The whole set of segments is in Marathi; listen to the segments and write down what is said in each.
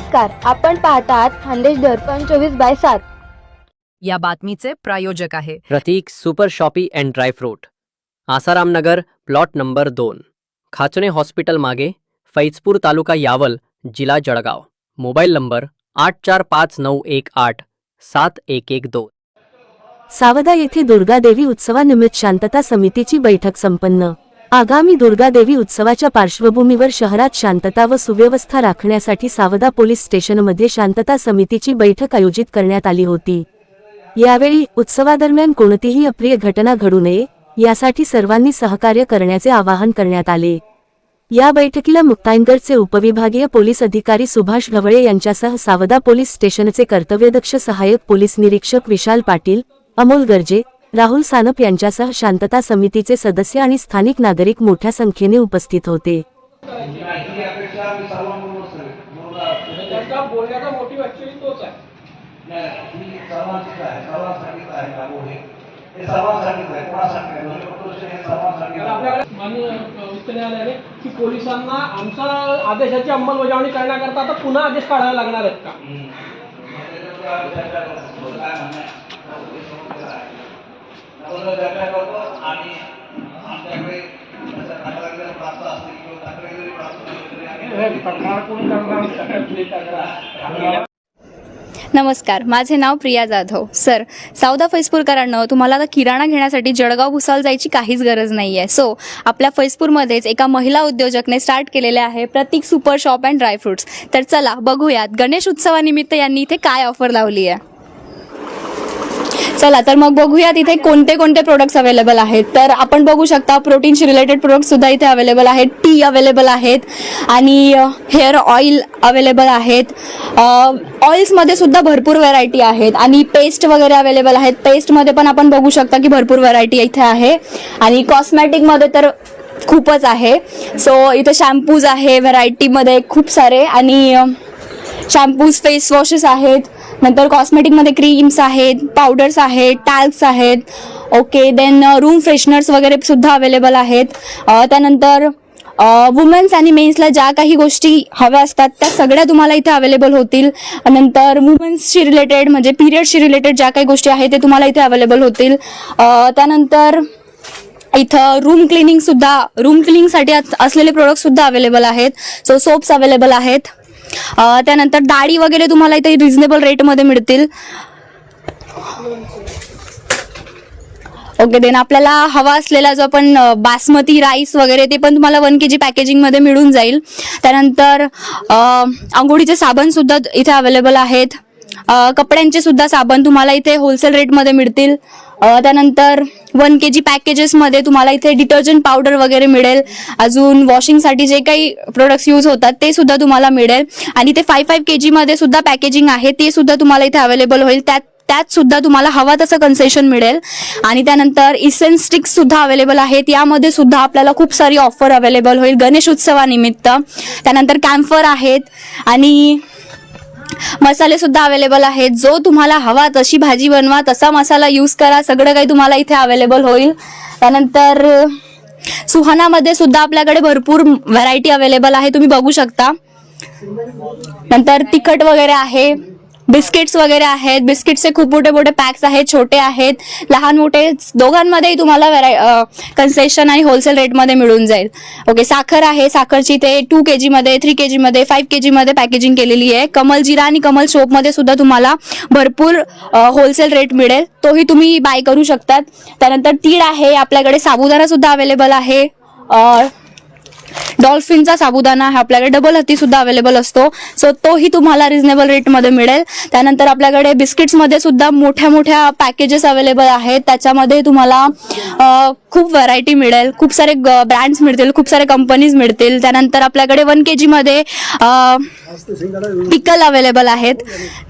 नमस्कार आपण पाहतात खानदेश दर्पण चोवीस बाय सात. या बातमीचे प्रायोजक आहे. Prateek super shoppe and dry fruit Asaram Nagar plot number दोन. खाचणे हॉस्पिटल मागे फैजपूर तालुका यावल जिल्हा जळगाव. मोबाईल नंबर आठ चार पाच नऊ एक आठ सात एक एक दोन. सावदा येथे दुर्गादेवी उत्सवानिमित्त शांतता समितीची बैठक संपन्न. आगामी दुर्गादेवी उत्सवाच्या पार्श्वभूमीवर शहरात शांतता व सुव्यवस्था राखण्यासाठी सावदा पोलीस स्टेशनमध्ये शांतता समितीची बैठक आयोजित करण्यात आली होती. यावेळी उत्सवादरम्यान कोणतीही अप्रिय घटना घडू नये यासाठी सर्वांनी सहकार्य करण्याचे आवाहन करण्यात आले. या बैठकीला मुक्ताईनगरचे उपविभागीय पोलीस अधिकारी सुभाष ढवळे यांच्यासह सावदा पोलीस स्टेशनचे कर्तव्यदक्ष सहाय्यक पोलीस निरीक्षक विशाल पाटील अमोल गर्जे राहुल सानप यांच्यासह शांतता समितीचे सदस्य आणि स्थानिक नागरिक मोठ्या संख्येने उपस्थित होते. ही हे हे म्हणजे हे उच्च न्यायालयाने की पोलिसांना आमच्या आदेशाची अंमलबजावणी करण्याकरता आता पुन्हा आदेश काढावे लागणार आहेत का? करतो. आणि आमच्याकडे प्राप्त किंवा तक्रारी प्राप्त तक्रार कोणी करणार? नमस्कार माझे नाव प्रिया जाधव. सर सावदा फैजपूरकरांनो तुम्हाला आता किराणा घेण्यासाठी जळगाव भुसावळ जायची काहीच गरज नाही आहे सो आपल्या फैजपूरमध्येच एका महिला उद्योजकने स्टार्ट केलेले आहे Prateek super shop and dry fruits तर चला बघूयात गणेश उत्सवानिमित्त यांनी इथे काय ऑफर लावली आहे चला तर मग बघूयात इथे कोणते कोणते प्रोडक्ट्स अवेलेबल आहेत. तर आपण बघू शकता प्रोटीनशी रिलेटेड प्रोडक्ट सुद्धा इथे अवेलेबल आहेत. टी अवेलेबल आहेत. आणि हेअर ऑइल अवेलेबल आहेत. ऑइल्समध्ये सुद्धा भरपूर व्हरायटी आहेत. आणि पेस्ट वगैरे अवेलेबल आहेत. पेस्टमध्ये पण आपण बघू शकता की भरपूर व्हरायटी इथे आहे. आणि कॉस्मॅटिकमध्ये तर खूपच आहे. सो इथे शॅम्पूज आहे व्हरायटीमध्ये खूप सारे. आणि शॅम्पूज फेस वॉशेस आहेत. नंतर कॉस्मेटिकमध्ये क्रीम्स आहेत पावडर्स आहेत टॅल्क्स आहेत. ओके देन रूम फ्रेशनर्स वगैरे सुद्धा अवेलेबल आहेत. Uh, त्यानंतर uh, वुमेन्स आणि मेन्सला ज्या काही गोष्टी हव्या असतात त्या सगळ्या तुम्हाला इथे अवेलेबल होतील. नंतर वुमेन्सशी रिलेटेड म्हणजे पिरियडशी रिलेटेड ज्या काही गोष्टी आहेत ते तुम्हाला इथे अवेलेबल होतील. Uh, त्यानंतर इथं रूम क्लिनिंग सुद्धा रूम क्लिनिंगसाठी असलेले प्रोडक्ट सुद्धा अवेलेबल आहेत. सो सोप्स अवेलेबल आहेत. त्यानंतर डाळी वगैरे तुम्हाला इथे रिझनेबल रेटमध्ये मिळतील. ओके देन आपल्याला हवा असलेला जो आपण बासमती राईस वगैरे ते पण तुम्हाला वन के जी पॅकेजिंगमध्ये मिळून जाईल. त्यानंतर आंघोळीचे साबण सुद्धा इथे अवेलेबल आहेत. कपड्यांचे सुद्धा साबण तुम्हाला इथे होलसेल रेटमध्ये मिळतील. त्यानंतर वन के जी पॅकेजेसमध्ये तुम्हाला इथे डिटर्जंट पावडर वगैरे मिळेल. अजून वॉशिंगसाठी जे काही प्रोडक्ट्स यूज होतात ते सुद्धा तुम्हाला मिळेल. आणि ते फाय फाईव्ह के जीमध्ये सुद्धा पॅकेजिंग आहे ते सुद्धा तुम्हाला इथे अवेलेबल होईल. त्यात त्यात सुद्धा तुम्हाला हवा तसं कन्सेशन मिळेल. आणि त्यानंतर इसेन्स स्टिक्स सुद्धा अवेलेबल आहेत. यामध्ये सुद्धा आपल्याला खूप सारी ऑफर अवेलेबल होईल. गणेश उत्सवानिमित्त. त्यानंतर कॅम्फर आहेत. आणि मसाले सुद्धा अवेलेबल आहेत. जो तुम्हाला हवा तशी भाजी बनवा तसा मसाला यूज करा. सगळं काही तुम्हाला इथे अवेलेबल होईल. त्यानंतर सुहानामध्ये सुद्धा आपल्याकडे भरपूर व्हरायटी अवेलेबल आहे. तुम्ही बघू शकता. नंतर तिखट वगैरे आहे. बिस्किट्स वगैरे आहेत. बिस्किट्सचे खूप मोठे मोठे पॅक्स आहेत छोटे आहेत. लहान मोठे दोघांमध्येही तुम्हाला व्हराय कन्सेशन आणि होलसेल रेटमध्ये मिळून जाईल. ओके साखर आहे. साखरची ते टू के जीमध्ये थ्री के जीमध्ये फाईव्ह के जीमध्ये पॅकेजिंग केलेली आहे. कमल जिरा आणि कमल सोपमध्ये सुद्धा तुम्हाला भरपूर होलसेल रेट मिळेल. तोही तुम्ही बाय करू शकतात. त्यानंतर तीळ आहे. आपल्याकडे साबुदाणा सुद्धा अवेलेबल आहे. डॉल्फिनचा साबुदाणा हा आपल्याकडे डबल हत्ती सुद्धा अवेलेबल असतो. सो तोही तुम्हाला रिझनेबल रेटमध्ये मिळेल. त्यानंतर आपल्याकडे बिस्किट्समध्ये सुद्धा मोठ्या मोठ्या पॅकेजेस अवेलेबल आहेत. त्याच्यामध्ये तुम्हाला खूप व्हरायटी मिळेल. खूप सारे ब्रँड्स मिळतील. खूप सारे कंपनीज मिळतील. त्यानंतर आपल्याकडे वन के जीमध्ये पिकल अवेलेबल आहेत.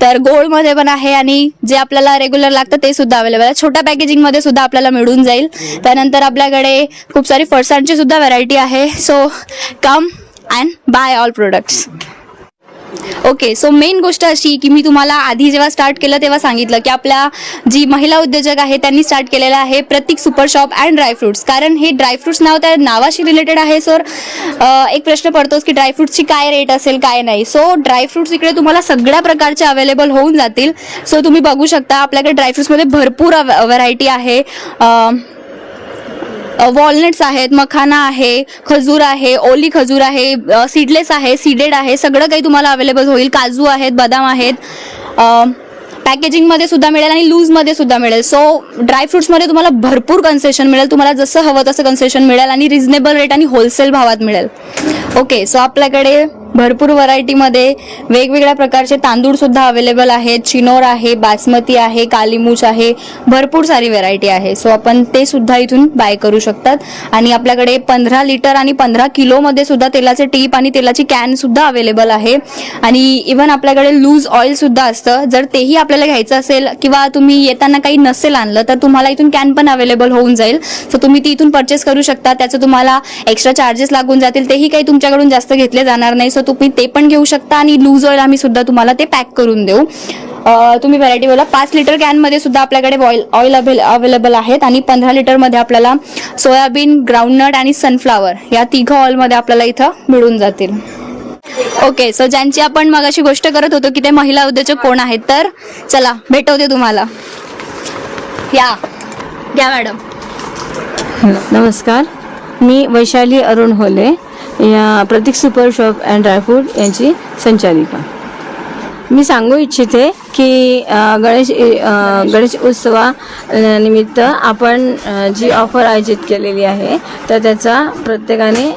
तर गोळमध्ये पण आहे आणि जे आपल्याला रेग्युलर लागतं ते सुद्धा अवेलेबल आहे. छोट्या पॅकेजिंगमध्ये सुद्धा आपल्याला मिळून जाईल. त्यानंतर आपल्याकडे खूप सारी फरसाणची सुद्धा व्हरायटी आहे. So come and buy all products okay so main गोष्ट अशी की मी तुम्हाला आधी जेव्हा स्टार्ट केलं तेव्हा सांगितलं की आपल्या जी महिला उद्योजक आहे त्यांनी स्टार्ट केलेलं आहे Prateek super shop and dry fruits कारण हे ड्रायफ्रुट्स नाव त्या नावाशी रिलेटेड आहे सर एक प्रश्न पडतोच की ड्रायफ्रुट्सची काय रेट असेल काय नाही. सो ड्रायफ्रुट्स इकडे तुम्हाला सगळ्या प्रकारचे अवेलेबल होऊन जातील. सो तुम्ही बघू शकता आपल्याकडे ड्रायफ्रुट्समध्ये भरपूर व्हरायटी आहे. वॉलनट्स आहेत मखाना आहे खजूर आहे ओली खजूर आहे सीडलेस आहे सीडेड आहे सगळं काही तुम्हाला अवेलेबल होईल. काजू आहेत बदाम आहेत. पॅकेजिंगमध्ये सुद्धा मिळेल आणि लूजमध्ये सुद्धा मिळेल. सो ड्रायफ्रुट्समध्ये तुम्हाला भरपूर कन्सेशन मिळेल. तुम्हाला जसं हवं तसं कन्सेशन मिळेल आणि रिझनेबल रेट आणि होलसेल भावात मिळेल. ओके सो आपल्याकडे भरपूर व्हरायटीमध्ये वेगवेगळ्या प्रकारचे तांदूळसुद्धा अवेलेबल आहेत. चिनोर आहे बासमती आहे कालीमूच आहे. भरपूर सारी व्हरायटी आहे. सो आपण ते सुद्धा इथून बाय करू शकतात. आणि आपल्याकडे पंधरा लिटर आणि पंधरा किलोमध्ये सुद्धा तेलाचे टीप आणि तेलाची कॅन सुद्धा अवेलेबल आहे. आणि इव्हन आपल्याकडे लूज ऑइल सुद्धा असतं. जर तेही आपल्याला घ्यायचं असेल किंवा तुम्ही येताना काही नसेल आणलं तर तुम्हाला इथून कॅन पण अवेलेबल होऊन जाईल. सो तुम्ही ती इथून परचेस करू शकता. त्याचं तुम्हाला एक्स्ट्रा चार्जेस लागून जातील. तेही काही तुमच्याकडून जास्त घेतले जाणार नाही. सो तुम्ही ते पण घेऊ शकता आणि लूज ऑइल आम्ही सुद्धा तुम्हाला ते पॅक करून देऊ. तुम्ही व्हरायटी बोला. पाच लिटर कॅनमध्ये सुद्धा आपल्याकडे ऑइल ऑइल अवेलेबल आहेत आणि पंधरा लिटरमध्ये आपल्याला सोयाबीन ग्राउंडनट आणि सनफ्लावर या तिघं ऑइलमध्ये आपल्याला इथं मिळून जातील. ओके सो ज्यांची आपण मग अशी गोष्ट करत होतो की ते महिला उद्योजक कोण आहेत तर चला भेटवते तुम्हाला. या घ्या मॅडम नमस्कार. मी वैशाली अरुण होले. या Prateek super shop and dry fruit यांची संचालिका. मी सांगू इच्छिते की गणेश गणेश उत्सवानिमित्त आपण जी ऑफर आयोजित केलेली आहे तर त्याचा प्रत्येकाने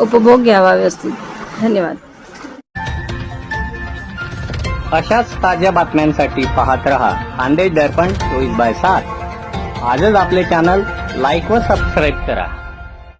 उपभोग घ्यावा व्यवस्थित. धन्यवाद. अशाच ताज्या बातम्यांसाठी पाहत रहा खानदेश दर्पण चोवीस बाय सात. आजच आपले चॅनल लाईक व सबस्क्राईब करा.